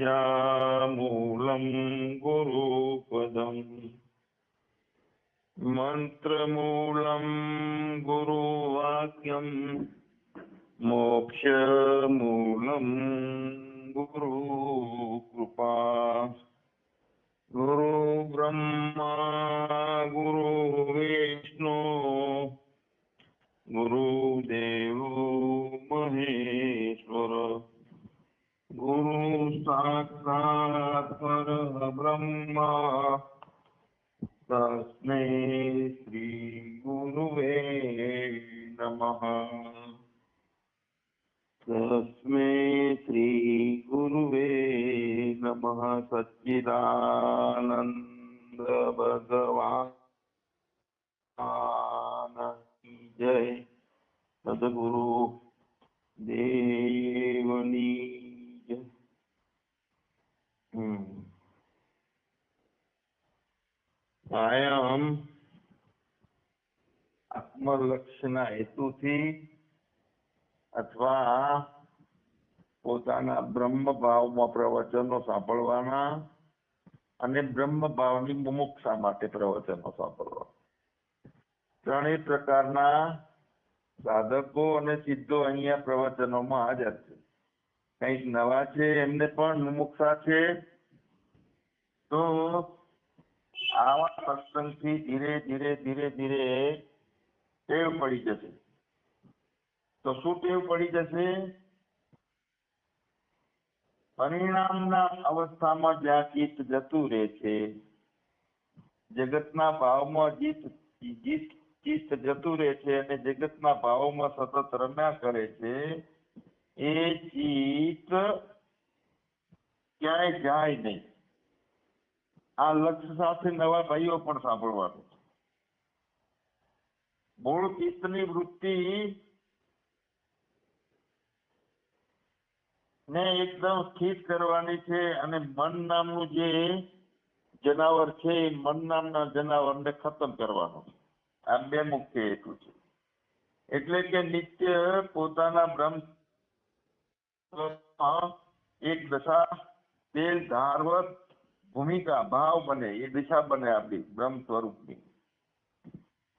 बीजामूलं गुरुपदम् मन्त्रमूलं गुरुवाक्यम् मोक्षमूलं गुरुकृपा ब्रह्मा तस्मै श्रीगुरुवे नमः तस्मै श्रीगुरुवे नमः सच्चिदानन्दभगवान् जय सद्गुरु देवनी Hmm. કાયમ આત્મલક્ષ્યના હેતુથી અથવા પોતાના બ્રહ્મ ભાવમાં પ્રવચનો સાંભળવાના અને બ્રહ્મ ભાવની મુમુક્ષા માટે પ્રવચનો સાંભળવા. ત્રણેય પ્રકારના સાધકો અને સિદ્ધો અહીંયા પ્રવચનોમાં હાજર છે. કંઈક નવા છે, એમને પણ મુમુક્ષા છે, તો આવા સત્સંગથી ધીરે ધીરે ધીરે ધીરે ટેવ પડી જશે. તો શું ટેવ પડી જશે? પરિણામના અવસ્થામાં જ્યાં ચિત્ત જતું રહે છે. જગતના ભાવમાં જીત જીત ચિત્ત જતું રહે છે અને જગતના ભાવોમાં સતત રમ્યા કરે છે. એ ચિત્ત ક્યાંય જાય નહીં. આ લક્ષ સાથે નવા ભાઈઓ પણ સાંભળવાનું મૂળ ચિત્તની વૃત્તિ ને એકદમ સ્થિત કરવાની છે અને મન નામનું જે જનાવર છે એ મન નામના જનાવરને ખતમ કરવાનું છે. આ બે મુખ્ય હેતુ છે. એટલે કે નિત્ય પોતાના બ્રહ્મ એક દશા, તેલ, ધારવત ભૂમિકા, ભાવ બને, એ દિશા બને આપણી, બ્રહ્મ સ્વરૂપની.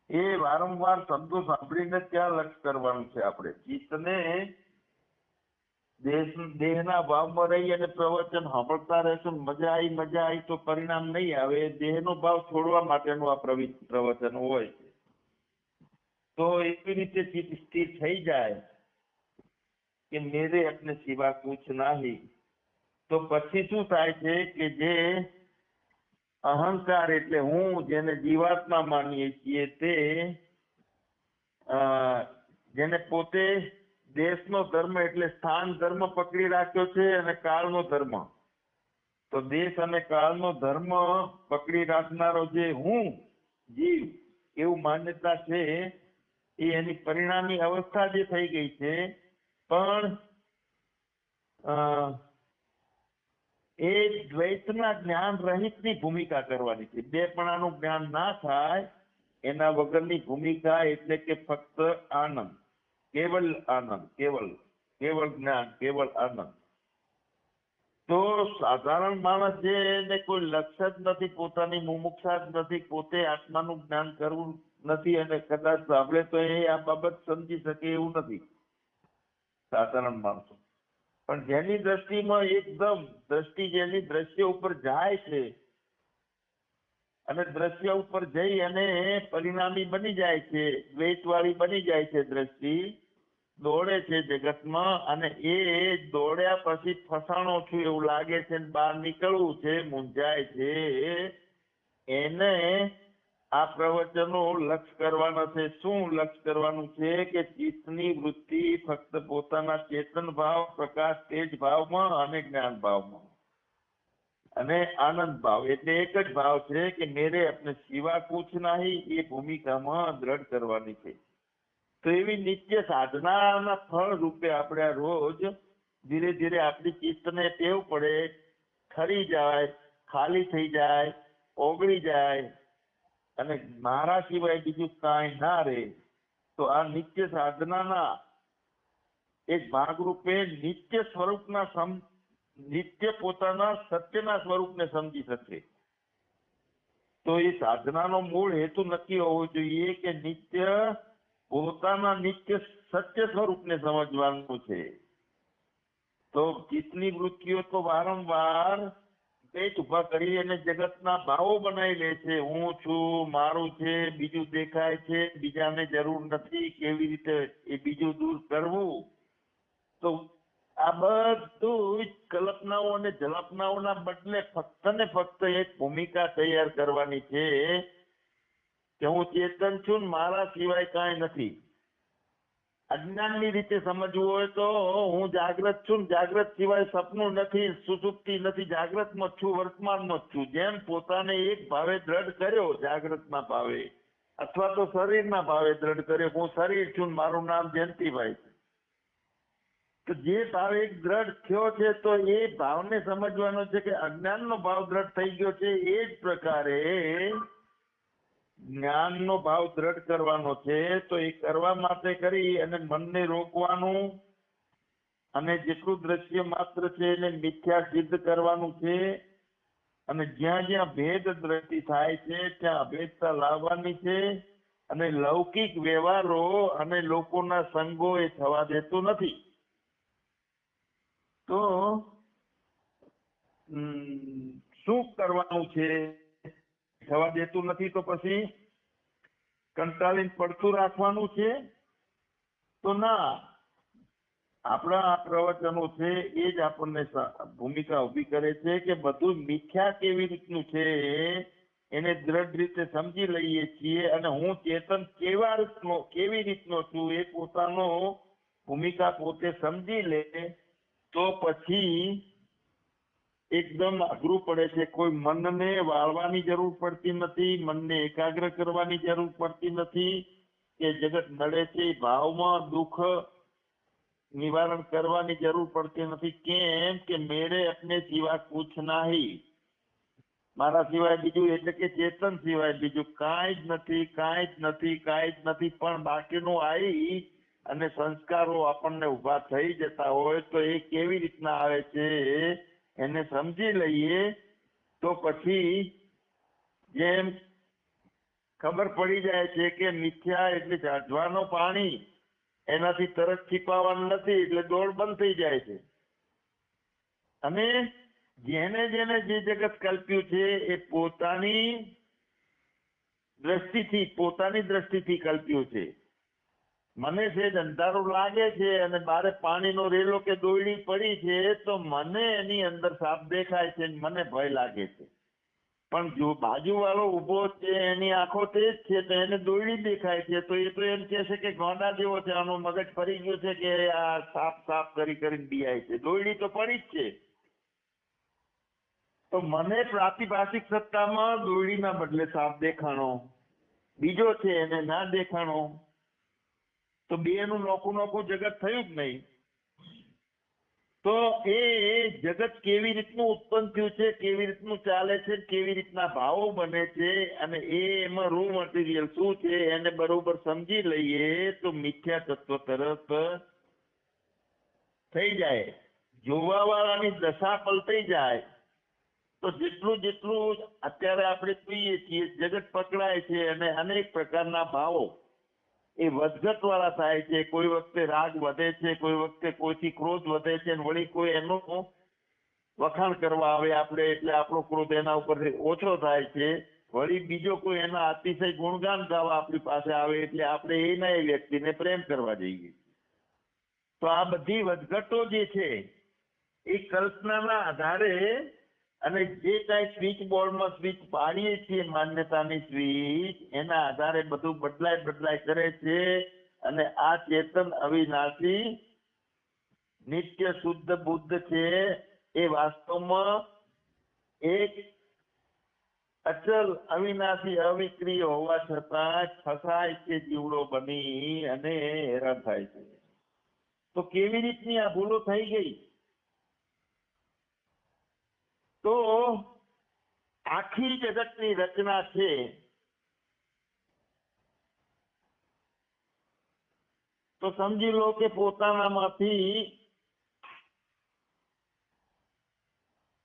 એ વારંવાર શબ્દો સાંભળીને ત્યાં લક્ષ કરવાનું છે આપણે. ચિત્તને દેશ દેહના ભાવમાં રહી અને પ્રવચન સાંભળતા રહેશું મજા આવી મજા આવી તો પરિણામ નહીં આવે. દેહનો ભાવ છોડવા માટેનું આ પ્રવિ- પ્રવચન હોય છે. તો એવી રીતે ચિત્ત સ્થિર થઈ જાય કે મેરે અપને સિવા કુછ નાહી. તો પછી શું થાય છે કે જે અહંકાર એટલે હું જેને જીવાત્મા માનીએ છીએ તે જેને પોતે દેશનો ધર્મ એટલે સ્થાન ધર્મ પકડી રાખ્યો છે અને કાળનો ધર્મ. તો દેશ અને કાળનો ધર્મ પકડી રાખનારો જે હું જીવ એવું માન્યતા છે એ એની પરિણામી અવસ્થા જે થઈ ગઈ છે. પણ એ દ્વૈતના જ્ઞાન રહિતની ભૂમિકા કરવાની છે. બેપણાનું જ્ઞાન ના થાય, એના વગરની ભૂમિકા એટલે કે ફક્ત આનંદ. કેવલ આનંદ, કેવલ કેવલ જ્ઞાન, કેવલ આનંદ. તો સાધારણ માણસ જે એને કોઈ લક્ષ્ય જ નથી, પોતાની મુમુક્ષા જ નથી, પોતે આત્માનું જ્ઞાન કરવું નથી અને કદાચ સાંભળે તો એ આ બાબત સમજી શકે એવું નથી. સાધારણ માણસો. પણ જેની દ્રષ્ટિમાં એકદમ દ્રષ્ટિ જેની દ્રશ્ય ઉપર જાય છે અને દ્રશ્ય ઉપર જઈ અને પરિણામી બની જાય છે દ્વૈતવાળી બની જાય છે દ્રષ્ટિ, દોડે છે જગતમાં અને એ દોડ્યા પછી ફસાણો છું એવું લાગે છે બહાર નીકળવું છે, મૂંઝાય છે, એને આ પ્રવચનો લક્ષ કરવાના છે. શું લક્ષ કરવાનું છે કે ચિત્તની વૃત્તિ ફક્ત પોતાના ચેતન ભાવ, પ્રકાશ, તેજ ભાવમાં અને જ્ઞાન ભાવમાં. અને આનંદ ભાવ. એટલે એક જ ભાવ છે કે મેરે આપણે સિવા કુછ નહીં, એ ભૂમિકામાં દ્રઢ કરવાની છે. તો એવી નિત્ય સાધનાના ફળ રૂપે આપણે રોજ ધીરે ધીરે આપણી ચિત્તને ટેવ પડે ખરી જાય, ખાલી થઈ જાય, ઓગળી જાય અને મારા સિવાય બીજું કાંઈ ના રહે, તો આ નિત્ય સાધનાના એક ભાગરૂપે નિત્ય સ્વરૂપના સમ, નિત્ય પોતાના સત્યના સ્વરૂપને સમજી શકે. તો એ સાધનાનો મૂળ હેતુ નક્કી હોવો જોઈએ કે નિત્ય પોતાના નિત્ય સત્ય સ્વરૂપને સમજવાનું છે. તો ચિત્તની વૃત્તિઓ તો વારંવાર પેટ ઊભા કરી અને જગતના ભાવો બનાવી લે છે. હું છું, મારું છે, બીજું દેખાય છે, બીજાને જરૂર નથી કેવી રીતે એ બીજું દૂર કરવું. તો આ બધું કલ્પનાઓ અને જલ્પનાઓના બદલે ફક્ત ને ફક્ત એક ભૂમિકા તૈયાર કરવાની છે કે હું ચેતન છું મારા સિવાય કાંઈ નથી. અજ્ઞાનની રીતે સમજવું હોય તો હું જાગ્રત છું જાગ્રત સિવાય સપનું નથી, સુસુપ્તિ નથી, જાગ્રતમાં છું, વર્તમાનમાં છું. જેમ પોતાને એક ભાવે દ્રઢ કર્યો જાગ્રતના ભાવે, અથવા તો શરીરના ભાવે દ્રઢ કર્યો. હું શરીર છું મારું નામ જયંતિભાઈ છે. તો જે ભાવ એક દ્રઢ થયો છે, તો એ ભાવને સમજવાનો છે કે અજ્ઞાનનો ભાવ દ્રઢ થઈ ગયો છે. એ જ પ્રકારે જ્ઞાનનો ભાવ દ્રઢ કરવાનો છે, તો એ કરવા માટે કરી અને મનને રોકવાનું અને જેટલું દ્રશ્ય માત્ર છે એને મિથ્યા સિદ્ધ કરવાનું છે. અને જ્યાં જ્યાં ભેદ દ્રષ્ટિ થાય છે, ત્યાં અભેદતા લાવવાની છે. અને લૌકિક વ્યવહારો અને લોકોના સંગો એ થવા દેતો નથી. તો શું કરવાનું છે? થવા દેતું નથી તો પછી કંટાળીને પડતું રાખવાનું છે? તો ના, આપણા આ પ્રવચનો છે એ જ આપણને ભૂમિકા ઊભી કરે છે કે બધું મિથ્યા કેવી રીતનું છે એને દ્રઢ રીતે સમજી લઈએ છીએ અને હું ચેતન કેવા રીતનો, કેવી રીતનો છું એ પોતાનો ભૂમિકા પોતે સમજી લે તો પછી એકદમ અઘરું પડે છે. કોઈ મનને વાળવાની જરૂર પડતી નથી, મનને એકાગ્ર કરવાની જરૂર પડતી નથી કે જગત નડે છે, ભાવમાં દુઃખ નિવારણ કરવાની જરૂર પડતી નથી. કેમ કે મેરે અપને સિવા કુછ નહીં. મારા સિવાય બીજું એટલે કે ચેતન સિવાય બીજું કાંઈ જ નથી, કાંઈ જ નથી, કાંઈ જ નથી. પણ બાકીનું આવી અને સંસ્કારો આપણને ઊભા થઈ જતા હોય તો એ કેવી રીતના આવે છે? એને સમજી લઈએ તો પછી જેમ ખબર પડી જાય છે કે મિથ્યા એટલે ઝાડવાનું પાણી એનાથી તરત છીપાવાનું નથી એટલે દોડ બંધ થઈ જાય છે. અને જેને જેને જે જગત કલ્પ્યું છે એ પોતાની દ્રષ્ટિથી પોતાની દ્રષ્ટિથી કલ્પ્યું છે. મને છે અંધારું લાગે છે અને બારે પાણીનો રેલો કે દોયડી પડી છે તો મને એની અંદર સાપ દેખાય છે મને ભય લાગે છે. પણ જો બાજુવાળો ઊભો છે, એની આંખો તેજ છે, તો એને દોયડી દેખાય છે, તો એ તો એમ કહે છે કે ગોંડા જેવો છે, આનો મગજ ફરી ગયો છે કે આ સાપ સાપ કરી કરીને બિયાય છે. દોયડી તો પડી જ છે. તો મને પ્રાતિભાષિક સત્તામાં દોયડીના બદલે સાપ દેખાણો. બીજો છે એને ના દેખાણો. તો બે નું નોખું નોખું જગત થયું જ નહીં. તો એ જગત કેવી રીતનું ઉત્પન્ન થયું છે, કેવી રીતનું ચાલે છે, કેવી રીતના ભાવો બને છે અને એ એમાં રૂ મટીરિયલ શું છે એને બરોબર સમજી લઈએ તો મિથ્યા તત્વ તરફ થઈ જાય. જોવા વાળાની દશા પલટાઈ જાય. તો જેટલું જેટલું અત્યારે આપણે જોઈએ છીએ, જગત પકડાય છે અને અનેક પ્રકારના ભાવો એ વધઘટ વાળા થાય છે, કોઈ વખતે રાગ વધે છે, કોઈ વખતે કોઈથી ક્રોધ વધે છે વળી કોઈ એનો વખાણ કરવા આવે આપણે, એટલે આપણો ક્રોધ એના ઉપર ઓછો થાય છે. વળી બીજો કોઈ એના અતિશય ગુણગાન ગાવા આપણી પાસે આવે એટલે આપણે એના એ વ્યક્તિને પ્રેમ કરવા જઈએ. તો આ બધી વધઘટો જે છે, એ કલ્પનાના આધારે અને જે કાંઈ સ્વિચ બોર્ડમાં સ્વિચ પાડીએ છીએ, માન્યતાની સ્વિચ, એના આધારે બધું બદલાય બદલાય કરે છે. અને આ ચેતન અવિનાશી નિત્ય શુદ્ધ બુદ્ધ છે. એ વાસ્તવમાં એક અચલ અવિનાશી અવિક્રિય હોવા છતાં ફસાય છે જીવડો બની અને હેરાન થાય છે. તો કેવી રીતની આ ભૂલો થઈ ગઈ? તો આખી જગતની રચના છે. તો સમજી લો કે પોતાનામાંથી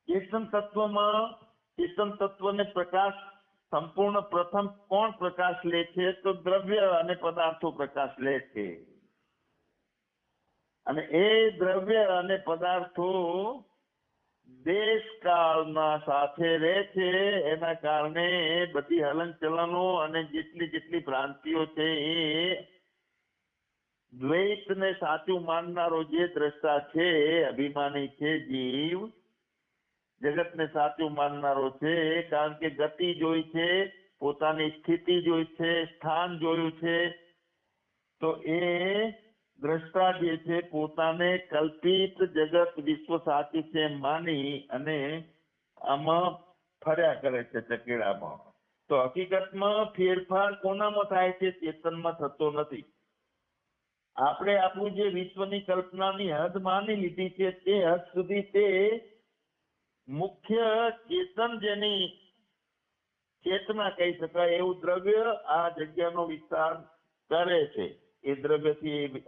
ચેતન તત્વમાં ચેતન તત્વને પ્રકાશ, સંપૂર્ણ પ્રથમ કોણ પ્રકાશ લે છે? તો દ્રવ્ય અને પદાર્થો પ્રકાશ લે છે. અને એ દ્રવ્ય અને પદાર્થો દેશ કાળના સાથે રહે છે. એના કારણે બધી હલનચલનો અને જેટલી જેટલી ભ્રાંતિઓ છે એ દ્વૈતને સાચું માનનારો જે દ્રષ્ટા છે, અભિમાની છે, જીવ જગતને સાચું માનનારો છે, કારણ કે ગતિ જોઈ છે, પોતાની સ્થિતિ જોઈ છે, સ્થાન જોયું છે, તો એ દ્રષ્ટા જે છે પોતાને કલ્પિત જગત વિશ્વ સાચું છે માની અને આમાં ફર્યા કરે છે ચકેડામાં. તો હકીકતમાં ફેરફાર કોનામાં થાય છે ચેતનમાં થતો નથી. આપણે આપણું જે વિશ્વની કલ્પનાની હદ માની લીધી છે તે હદ સુધી તે મુખ્ય ચેતન જેની ચેતના કહી શકાય એવું દ્રવ્ય આ જગ્યાનો વિસ્તાર કરે છે. એ દ્રવ્યથી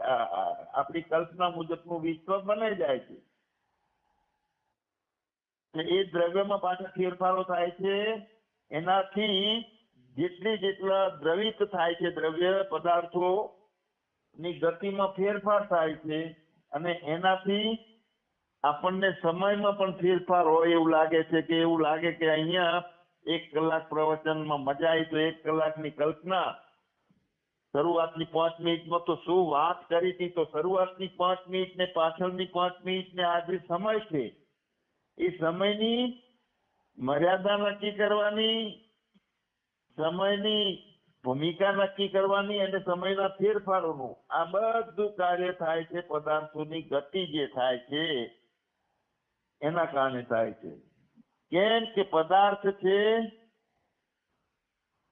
આપણી કલ્પના મુજબનું વિશ્વ બનાઈ જાય છે. એ દ્રવ્યમાં પાછા ફેરફારો થાય છે. એનાથી જેટલી જેટલા દ્રવિત થાય છે દ્રવ્ય પદાર્થો ની ગતિમાં ફેરફાર થાય છે અને એનાથી આપણને સમયમાં પણ ફેરફાર હોય એવું લાગે છે કે એવું લાગે કે અહીંયા એક કલાક પ્રવચનમાં મજા આવી તો એક કલાકની કલ્પના શરૂઆતની પાંચ મિનિટમાં તો શું વાત કરી હતી? તો શરૂઆતની પાંચ મિનિટ ને પાછળની પાંચ મિનિટ ને આ જે સમય છે. એ સમયની મર્યાદા નક્કી કરવાની, સમયની ભૂમિકા નક્કી કરવાની અને સમયના ફેરફારોનું આ બધું કાર્ય થાય છે, પદાર્થોની ગતિ જે થાય છે, એના કારણે થાય છે. કેમ કે પદાર્થ છે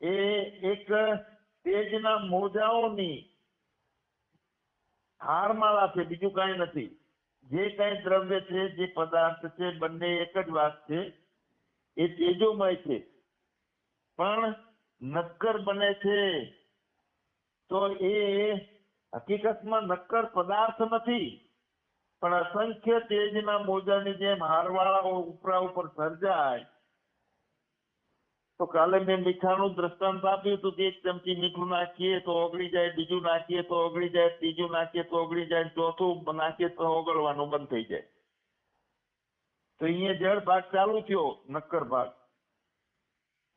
એ એક તેજના મોજાઓની હારમાળા છે બીજું કાંઈ નથી. જે કાંઈ દ્રવ્ય છે, જે પદાર્થ છે, બંને એક જ વાત છે. એ તેજોમય છે. પણ નક્કર બને છે. તો એ હકીકતમાં નક્કર પદાર્થ નથી. પણ અસંખ્ય તેજના મોજાની જેમ હારવાળાઓ ઉપરા ઉપર સર્જાય. તો કાલે મેં મીઠાનું દ્રષ્ટાંત આપ્યું હતું કે એક ચમચી મીઠું નાખીએ તો ઓગળી જાય, બીજું નાખીએ તો ઓગળી જાય, ત્રીજું નાખીએ તો ઓગળી જાય, ચોથું નાખીએ તો ઓગળવાનું બંધ થઈ જાય. તો અહીંયા જળ ભાગ ચાલુ થયો, નક્કર ભાગ.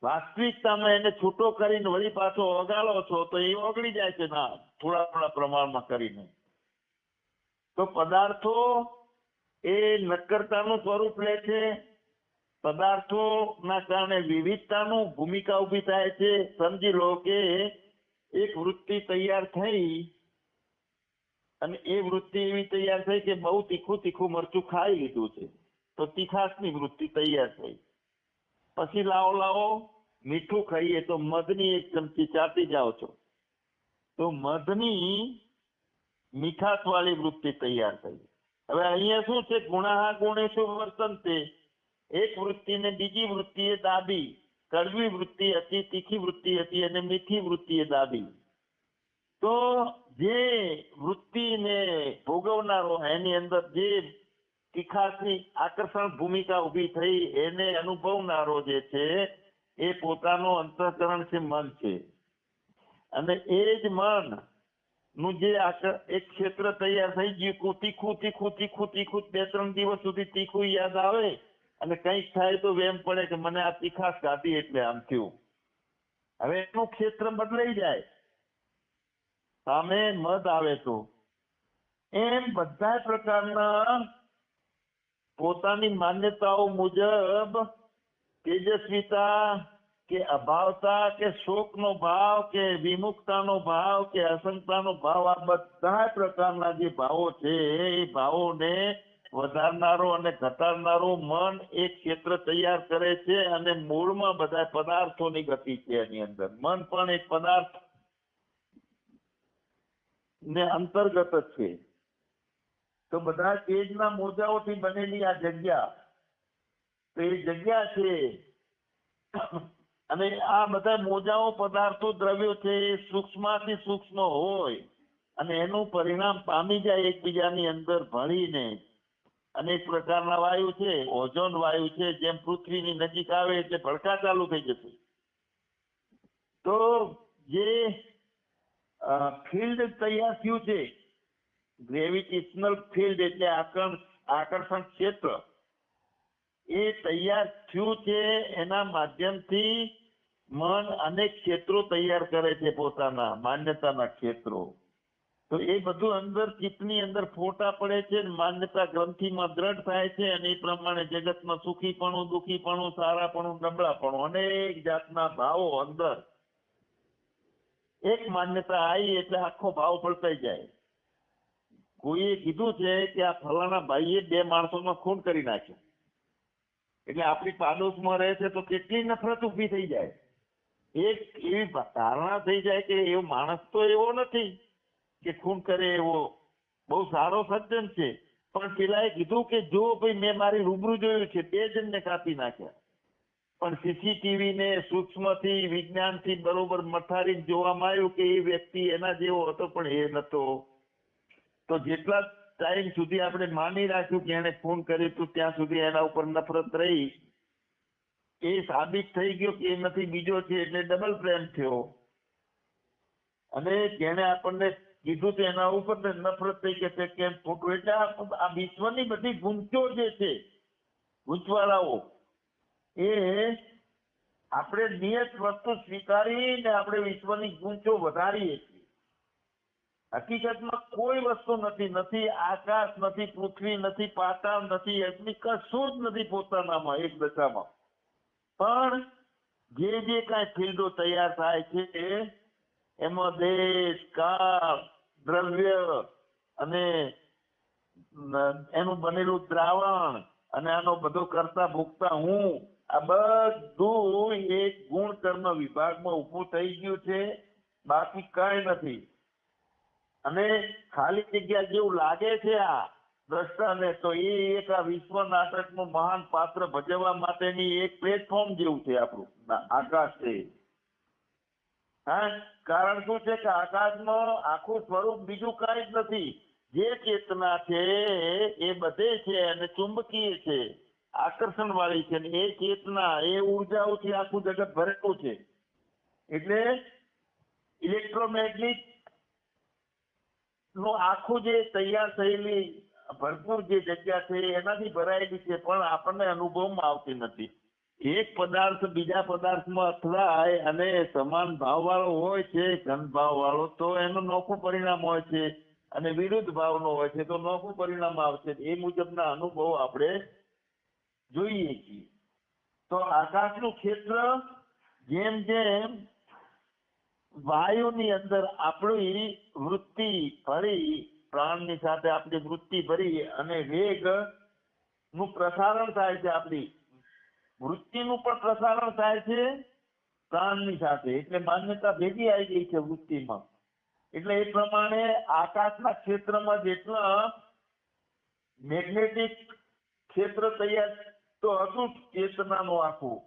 વાસ્તવિકતામાં એને છૂટો કરીને વળી પાછો ઓગાળો છો તો એ ઓગળી જાય છે ના, થોડા થોડા પ્રમાણમાં કરીને. તો પદાર્થો એ નક્કરતાનું સ્વરૂપ લે છે પદાર્થોના કારણે વિવિધતાનું ભૂમિકા ઊભી થાય છે. સમજી લો કે એક વૃત્તિ તૈયાર થઈ અને એ વૃત્તિ એવી તૈયાર થઈ કે બહુ તીખું તીખું મરચું ખાઈ લીધું છે. તો તીખાશની વૃત્તિ તૈયાર થઈ. પછી લાવો લાવો, મીઠું ખાઈએ તો મધની એક ચમચી ચાટી જાઓ છો. તો મધની મીઠાશ વાળી વૃત્તિ તૈયાર થઈ. હવે અહીંયા શું છે? ગુણાહા ગુણેશુ વર્તન તે એક વૃત્તિને બીજી વૃત્તિએ દાબી. કડવી વૃત્તિ હતી, તીખી વૃત્તિ હતી અને મીઠી વૃત્તિએ દાબી. તો જે વૃત્તિને ભોગવનારો એની અંદર જે તીખાશની આકર્ષણ ભૂમિકા ઊભી થઈ એને અનુભવનારો જે છે, એ પોતાનો અંતઃકરણ છે મન છે. અને એ જ મનનું જે એક ક્ષેત્ર તૈયાર થઈ ગયું તીખું તીખું તીખું તીખું, બે, ત્રણ દિવસ સુધી તીખું યાદ આવે અને કંઈક થાય તો એમ પડે કે મને આ તીખાસ ગાતી એટલે આમ થયું. હવે એનું ક્ષેત્ર બદલાઈ જાય. સામે મત આવે તો. એમ બધા પ્રકારના પોતાની માન્યતાઓ મુજબ તેજસ્વીતા કે અભાવતા કે શોકનો ભાવ કે વિમુખતાનો ભાવ કે અસંગતાનો ભાવ, આ બધા પ્રકારના જે ભાવો છે, એ ભાવોને વધારનારો અને ઘટાડનારો મન એ ક્ષેત્ર તૈયાર કરે છે અને મૂળમાં બધા પદાર્થોની ગતિ છે એની અંદર. મન પણ એક પદાર્થ ને અંતર્ગત જ છે. તો બધા તેજના મોજાઓથી બનેલી આ જગ્યા, તો એ જગ્યા છે. અને આ બધા મોજાઓ, પદાર્થો, દ્રવ્યો છે એ સૂક્ષ્મથી સૂક્ષ્મ હોય અને એનું પરિણામ પામી જાય એકબીજાની અંદર ભળીને. અનેક પ્રકારના વાયુ છે, ઓઝોન વાયુ છે, જેમ પૃથ્વીની નજીક આવે એટલે ભડકા ચાલુ થઈ જશે. તો જે ફિલ્ડ તૈયાર થયું છે, ગ્રેવિટેશનલ ફિલ્ડ એટલે આકર્ષણ આકર્ષણ ક્ષેત્ર, એ તૈયાર થયું છે એના માધ્યમથી મન અનેક ક્ષેત્રો તૈયાર કરે છે પોતાના, માન્યતાના ક્ષેત્રો. તો એ બધું અંદર ચિત્તની અંદર ફોટા પડે છે માન્યતા ગ્રંથિમાં દ્રઢ થાય છે અને એ પ્રમાણે જગતમાં સુખીપણું, દુઃખીપણું, સારાપણું, નબળાપણું અનેક જાતના ભાવો અંદર. એક માન્યતા આવી એટલે આખો ભાવ પલટાઈ જાય. કોઈએ કીધું છે કે આ ફલાણા ભાઈએ બે માણસોમાં ખૂન કરી નાખ્યો. એટલે આપણી પાડોશમાં રહે છે તો કેટલી નફરત ઊભી થઈ જાય. એક એવી ધારણા થઈ જાય કે એવો માણસ તો એવો નથી. કે ખૂન કરે એવો? બહુ સારો સજ્જન છે. પણ પેલાએ કીધું કે જો ભાઈ મેં મારી રૂબરૂ જોયું છે બે જણને કાપી નાખ્યા. પણ સીસીટીવી ને સૂક્ષ્મથી, વિજ્ઞાનથી બરોબર મથારી જોવામાં આવ્યું કે એ વ્યક્તિ એના જેવો હતો, પણ એ નતો. તો જેટલા ટાઈમ સુધી આપણે માની રાખ્યું કે એને ફોન કર્યું હતું ત્યાં સુધી એના ઉપર નફરત રહી. એ સાબિત થઈ ગયો કે એ નથી બીજો છે, એટલે ડબલ પ્રેમ થયો. અને જેણે આપણને કીધું તો એના ઉપર નફરત થઈ કે તે કેમ ખોટું? એટલે આ વિશ્વની બધી ગુંચો જે છે, ગુંચવાળાઓ, એ આપણે નિયત વસ્તુ સ્વીકારીને આપણે વિશ્વની ગુંચો વધારીએ છીએ. હકીકતમાં કોઈ વસ્તુ નથી નથી આકાશ, નથી પૃથ્વી, નથી પાતાળ, નથી અગ્નિ કશું જ નથી પોતાનામાં, એક દશામાં. પણ જે જે કાંઈ ફિલ્ડો તૈયાર થાય છે એમાં દેશ, કાળ, દ્રવ્ય અને એનું બનેલું દ્રાવણ અને આનો બધો કરતા ભોગતા હું, આ બધું એક ગુણ વિભાગમાં ઉભું થઈ ગયું છે. બાકી કઈ નથી. અને ખાલી જગ્યા જેવું લાગે છે આ દ્રષ્ટાને, તો એ એક આ વિશ્વ નાટકનું મહાન પાત્ર ભજવવા માટેની એક પ્લેટફોર્મ જેવું છે આપણું, આકાશ છે. હા, કારણ શું છે કે આકાશમાં આખું સ્વરૂપ બીજું કઈ જ નથી. જે ચેતના છે એ બધે છે અને ચુંબકીય છે. આકર્ષણ વાળી છે એ ચેતના, એ ઉર્જાઓથી આખું જગત ભરેલું છે. એટલે ઇલેક્ટ્રોમેગ્નેટિકનું આખું જે તૈયાર થયેલી ભરપૂર જે જગ્યા છે એનાથી ભરાયેલી છે, પણ આપણને અનુભવમાં આવતી નથી. એક પદાર્થ બીજા પદાર્થમાં અથડાય અને સમાન ભાવ વાળો હોય છે ધન ભાવ વાળો તો એનું નોખું પરિણામ હોય છે અને વિરુદ્ધ ભાવનો હોય છે, તો નોખું પરિણામ આવશે. એ મુજબના અનુભવ આપણે જોઈએ છીએ. તો આકાશનું ક્ષેત્ર જેમ જેમ વાયુની અંદર આપણી વૃત્તિ ભરી, પ્રાણની સાથે આપણી વૃત્તિ ભરી અને વેગનું પ્રસારણ થાય છે આપણી વૃત્તિનું પણ પ્રસારણ થાય છે પ્રાણની સાથે. એટલે માન્યતા ભેગી આવી ગઈ છે વૃત્તિમાં. એટલે એ પ્રમાણે આકાશના ક્ષેત્રમાં જેટલા મેગ્નેટિક ક્ષેત્ર તૈયાર તો હતું ચેતનાનું આખું.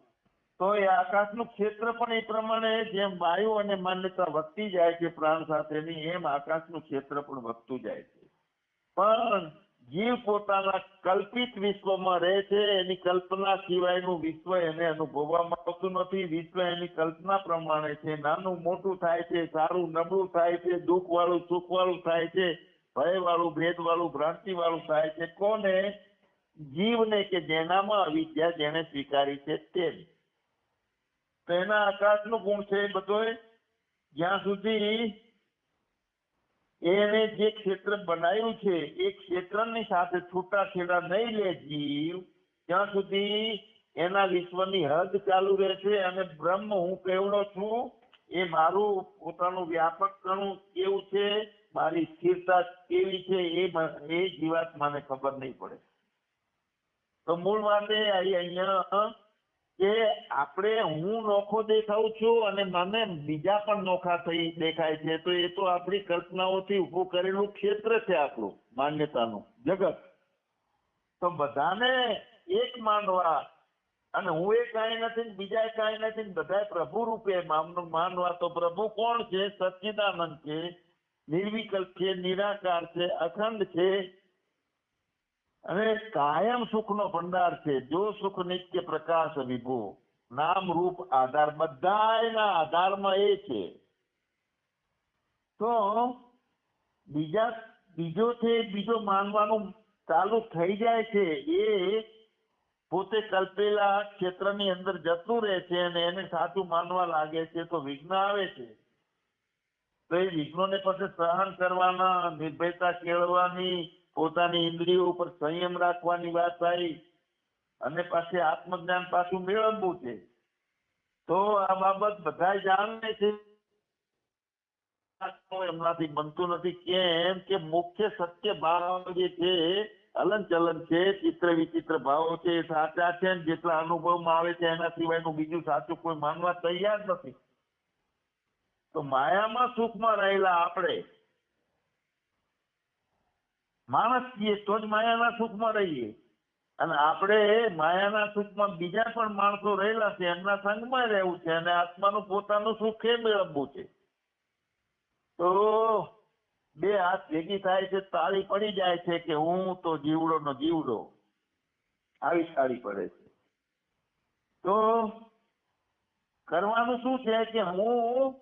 તો એ આકાશનું ક્ષેત્ર પણ એ પ્રમાણે જેમ વાયુ અને માન્યતા વધતી જાય છે પ્રાણ સાથેની, એમ આકાશનું ક્ષેત્ર પણ વધતું જાય છે. પણ જીવ પોતાના કલ્પિત વિશ્વમાં રહે છે, એની કલ્પના સિવાયનું વિશ્વ એને અનુભવવામાં આવતું નથી. વિશ્વ એની કલ્પના પ્રમાણે છે. નાનું મોટું થાય છે, સારું નબળું થાય છે દુઃખ વાળું સુખ વાળું થાય છે ભય વાળું ભેદ વાળું ભ્રાંતિ વાળું થાય છે. કોને? જીવને કે જેનામાં અવિદ્યા જેને સ્વીકારી છે તે તેના આકાશનું ગુણ છે બધો જ્યાં સુધી એને જે ક્ષેત્ર બનાવ્યું છે, એ ક્ષેત્રની સાથે છૂટાછેડા નહીં લે જીવ. ત્યાં સુધી એના વિશ્વની હદ ચાલુ રહેશે અને બ્રહ્મ હું કેવડો છું, એ મારું પોતાનું વ્યાપકપણું કેવું છે, મારી સ્થિરતા કેવી છે, એ એ જીવાત્માને ખબર નહીં પડે. તો મૂળ વાત અહીંયા કે આપણે હું નોખો દેખાઉં છું અને મને બીજા પણ નોખા થઈ દેખાય છે, તો એ તો આપણી કલ્પનાઓથી ઊભું કરેલું ક્ષેત્ર છે આપણું, માન્યતાનું, જગત. તો બધાને એક માનવા અને હું એ કાંઈ નથી બીજા કાંઈ નથી બધા પ્રભુ રૂપે માનવા તો પ્રભુ કોણ છે? સચ્ચિદાનંદ છે, નિર્વિકલ્પ છે, નિરાકાર છે, અખંડ છે અને કાયમ સુખનો ભંડાર છે. જો સુખ નિત્ય પ્રકાશ વિભુ, નામ રૂપ આધાર બધાયના આધારમાં એ છે. તો બીજા, બીજો છે, બીજો માનવાનું ચાલુ થઈ જાય છે એ પોતે કલ્પેલા ક્ષેત્રની અંદર જતું રહે છે અને એને સાચું માનવા લાગે છે તો વિઘ્ન આવે છે. તો એ વિઘ્નોને પછી સહન કરવાના, નિર્ભયતા કેળવવાની પોતાની ઇન્દ્રિયો ઉપર સંયમ રાખવાની વાત આવી અને પાછી આત્મજ્ઞાન પાછું મેળવવું છે. તો આ બાબત બધા જાણે છે. એમનાથી બનતું નથી. કેમ કે મુખ્ય સત્ય ભાવ જે છે હલન ચલન છે, ચિત્ર વિચિત્ર ભાવો છે, સાચા છે જેટલા અનુભવમાં આવે છે, એના સિવાયનું બીજું સાચું કોઈ માનવા તૈયાર નથી. તો માયામાં સુખમાં રહેલા આપણે માણસ છીએ તો જ માયાના સુખમાં રહીએ. અને આપણે માયાના સુખમાં બીજા પણ માણસો રહેલા છે, એમના સંગમાં રહેવું છે અને આત્માનું પોતાનું સુખ એ મેળવવું છે? તો બે હાથ ભેગી થાય છે, તાળી પડી જાય છે કે હું તો જીવડો નો જીવડો, આવી તાળી પડે છે. તો કરવાનું શું છે કે હું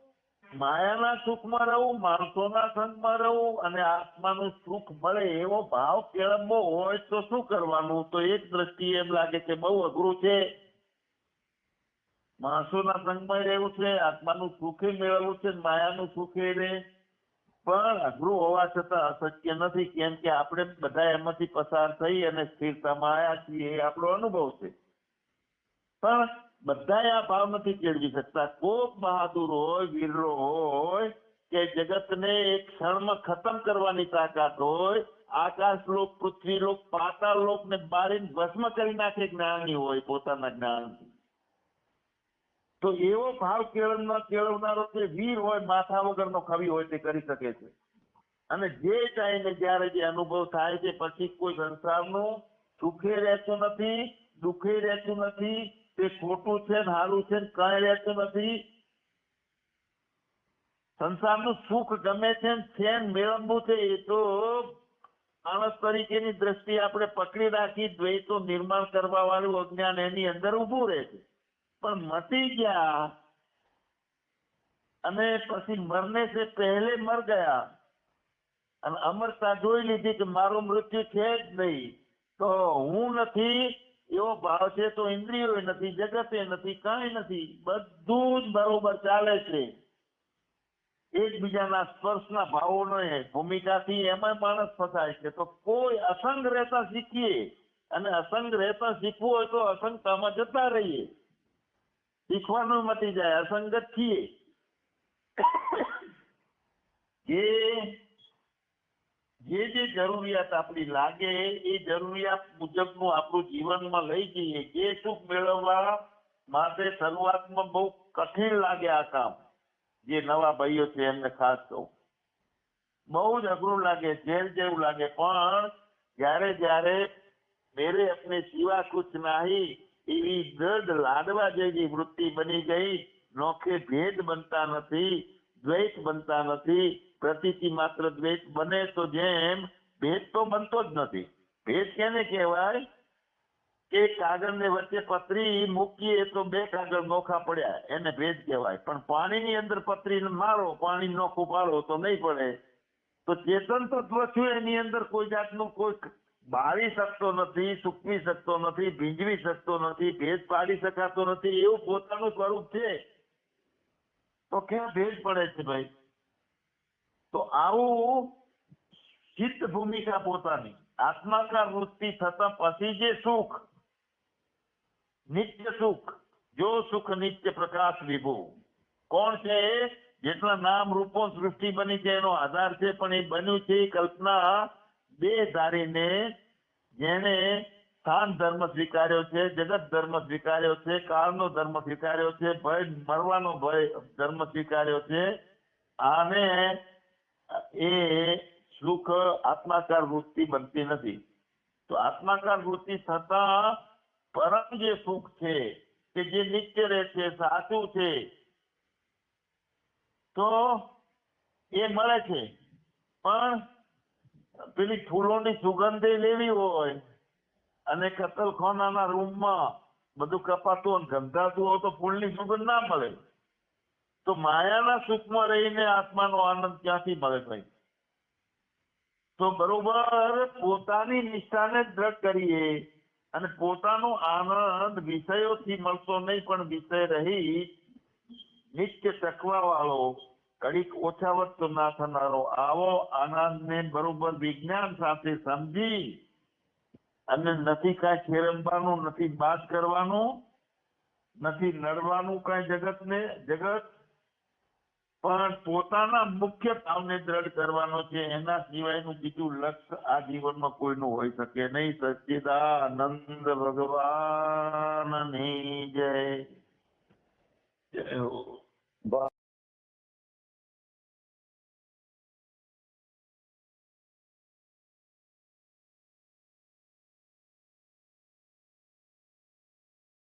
માયાના સુખમાં રહું, માણસોના સંગમાં રહું અને આત્માનું સુખ મળે એવો ભાવ કેળવવો હોય તો શું કરવાનું? તો એક દ્રષ્ટિએ એમ લાગે છે બહુ અઘરું છે. માણસોના સંગમાં રહેવું છે, આત્માનું સુખે મેળવવું છે, માયાનું સુખે રહે. પણ અઘરું હોવા છતાં અશક્ય નથી, કેમ કે આપણે બધા એમાંથી પસાર થઈ અને સ્થિરતામાં આવ્યા છીએ, એ આપણો અનુભવ છે. પણ બધા આ ભાવ નથી કેળવી શકતા. કોક બહાદુર હોય વીરો હોય, કે જગતને એક ક્ષણમાં ખતમ કરવાની તાકાત હોય આકાશ લોક પૃથ્વી લોક પાતાળ લોક ને બારીને ભસ્મ કરી નાખે જ્ઞાની હોય, પોતાના જ્ઞાનથી. તો એવો ભાવ કેળવનાર કેળવનારો જે વીર હોય, માથા વગરનો કવિ હોય, તે કરી શકે છે. અને જે ટાઈમે જ્યારે જે અનુભવ થાય છે, પછી કોઈ સંસારનું સુખે રહેતું નથી, દુઃખે રહેતું નથી તે ખોટું છે ને સારું છે ને કઈ રહેતું નથી. સંસારનું સુખ ગમે છે ને છે મેળવવું છે એ તો માણસ તરીકેની દ્રષ્ટિ આપણે પકડી રાખી દ્વૈતો નિર્માણ કરવા વાળું અજ્ઞાન એની અંદર ઊભું રહે છે. પણ મટી ગયા અને પછી મરને છે પહેલે મર ગયા. અને અમરતા જોઈ લીધી કે મારું મૃત્યુ છે જ નહીં. તો હું નથી એવો ભાવ છે તો ઇન્દ્રિયો નથી, જગતે નથી, કઈ નથી, બધું જ બરોબર ચાલે છે. એકબીજાના સ્પર્શના ભાવોનો ભૂમિકાથી એમાં માણસ ફસાય છે. તો કોઈ અસંગ રહેતા શીખીએ અને અસંગ રહેતા શીખવું હોય તો અસંગતામાં જતા રહીએ. શીખવાનું મટી જાય, અસંગત છીએ જે જે જે જરૂરિયાત આપણી લાગે એ જરૂરિયાત મુજબનું આપણું જીવનમાં લઈ જઈએ. જે સુખ મેળવવા માટે શરૂઆતમાં બહુ કઠિન લાગે આ કામ. જે નવા ભાઈઓ છે એમને ખાસ કહું. બહુ જ અઘરું લાગે, જેલ જેવું લાગે. પણ જ્યારે જ્યારે મેરે અપને સિવા કુછ નાહી, એવી દ્રઢ લાડવા જેવી વૃત્તિ બની ગઈ. નોખે ભેદ બનતા નથી, દ્વૈત બનતા નથી. પ્રતીતિ માત્ર દ્વૈત બને તો જેમ ભેદ તો બનતો જ નથી. ભેદ કેને કહેવાય? કે કાગળને વચ્ચે પતરી મૂકીએ તો બે કાગળ નોખા પડ્યા, એને ભેદ કહેવાય. પણ પાણીની અંદર પતરી મારો, પાણી નોખું પાડો તો નહીં પડે. તો ચેતન તત્વ છું એની અંદર? કોઈ જાતનું કોઈ બાળી શકતો નથી, સૂકવી શકતો નથી, ભીંજવી શકતો નથી, ભેદ પાડી શકાતો નથી, એવું પોતાનું સ્વરૂપ છે. તો ક્યાં ભેદ પડે છે ભાઈ? તો આવું ચિત્ત ભૂમિકા પોતાની. આત્માકાર વૃત્તિ થતા પછી જે સુખ, નિત્ય સુખ, જો સુખ નિત્ય પ્રકાશ વિભુ. કોણ છે જેટલા નામ રૂપો સૃષ્ટિ બની છે, એનો આધાર છે, પણ એ બન્યું છે કલ્પના બે ધારીને જેને સ્થાન ધર્મ સ્વીકાર્યો છે, જગત ધર્મ સ્વીકાર્યો છે, કાળનો ધર્મ સ્વીકાર્યો છે, ભય, મરવાનો ભય ધર્મ સ્વીકાર્યો છે. આને એ સુખ આત્માકાર વૃત્તિ બનતી નથી. તો આત્માકાર વૃત્તિ થતા પરમ જે સુખ છે, કે જે નિત્ય રહે છે, સાચું છે, તો એ મળે છે. પણ પેલી ફૂલોની સુગંધ લેવી હોય અને કતલખાનાના રૂમમાં બધું કપાતું અને ગંધાતું હોય તો ફૂલની સુગંધ ના મળે. તો માયાના સુખમાં રહીને આત્માનો આનંદ ક્યાંથી મળે ભાઈ? તો બરોબર પોતાની નિષ્ઠાને દ્રઢ કરીએ અને પોતાનો આનંદ વિષયોથી મળતો નહીં, પણ વિષય રહી નિત્ય ચકવા વાળો કડીક ઓછા વધતો ના થનારો, આવો આનંદને બરોબર વિજ્ઞાન સાથે સમજી અને નથી કાંઈ ખેરંબાનું, નથી બાદ કરવાનું, નથી નડવાનું કાંઈ જગતને, જગત પણ પોતાના મુખ્ય ભાવને દ્રઢ કરવાનો છે, એના સિવાયનું બીજું લક્ષ્ય આ જીવનમાં કોઈનું હોઈ શકે નહીં. સચ્ચિદાનંદ ભગવાનની જય. જય હો.